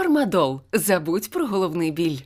Фармадол. Забудь про головний біль.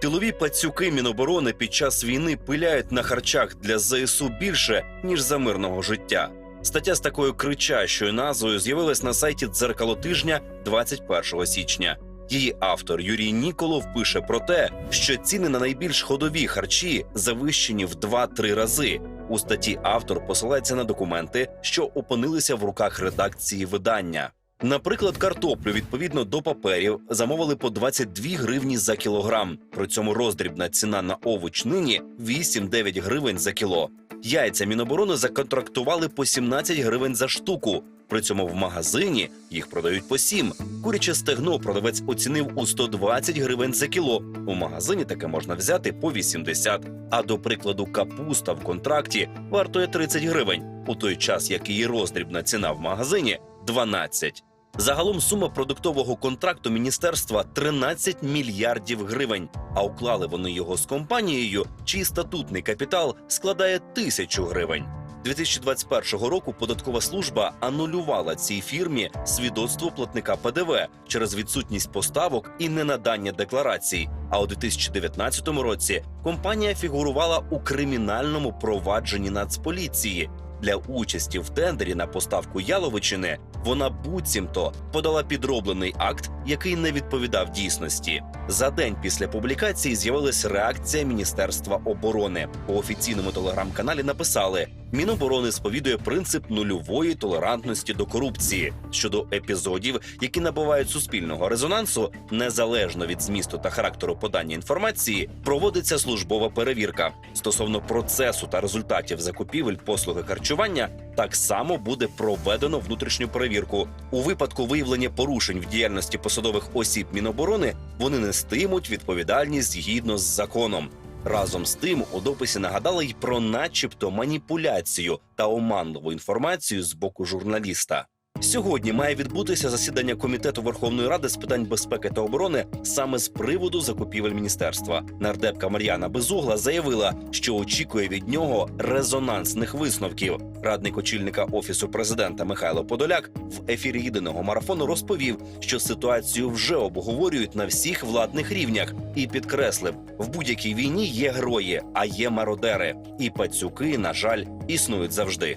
Тилові пацюки Міноборони під час війни пиляють на харчах для ЗСУ більше ніж за мирного життя. Стаття з такою кричащою назвою з'явилась на сайті дзеркало тижня 21 січня. Її автор Юрій Ніколов пише про те, що ціни на найбільш ходові харчі завищені в 2-3 рази. У статті автор посилається на документи, що опинилися в руках редакції видання. Наприклад, картоплю відповідно до паперів замовили по 22 гривні за кілограм. При цьому роздрібна ціна на овоч нині 8-9 гривень за кіло. Яйця Міноборони законтрактували по 17 гривень за штуку. При цьому в магазині їх продають по 7. Куряче стегно продавець оцінив у 120 гривень за кіло. У магазині таке можна взяти по 80. А до прикладу, капуста в контракті вартує 30 гривень, у той час як її роздрібна ціна в магазині 12. Загалом сума продуктового контракту міністерства 13 мільярдів гривень. А уклали вони його з компанією, чий статутний капітал складає тисячу гривень. 2021 року податкова служба анулювала цій фірмі свідоцтво платника ПДВ через відсутність поставок і ненадання декларацій. А у 2019 році компанія фігурувала у кримінальному провадженні Нацполіції. Для участі в тендері на поставку яловичини вона буцімто подала підроблений акт, який не відповідав дійсності. За день після публікації з'явилася реакція Міністерства оборони. У офіційному телеграм-каналі написали: Міноборони сповідує принцип нульової толерантності до корупції щодо епізодів, які набувають суспільного резонансу, незалежно від змісту та характеру подання інформації, проводиться службова перевірка стосовно процесу та результатів закупівель послуги харчування. Так само буде проведено внутрішню перевірку. У випадку виявлення порушень в діяльності посадових осіб Міноборони вони нестимуть відповідальність згідно з законом. Разом з тим у дописі нагадали й про, начебто, маніпуляцію та оманливу інформацію з боку журналіста. Сьогодні має відбутися засідання комітету Верховної Ради з питань безпеки та оборони саме з приводу закупівель міністерства. Нардепка Мар'яна Безугла заявила, що очікує від нього резонансних висновків. Радник очільника офісу президента Михайло Подоляк в ефірі єдиного марафону розповів, що ситуацію вже обговорюють на всіх владних рівнях, і підкреслив, в будь-якій війні є герої, а є мародери. І пацюки, на жаль, існують завжди.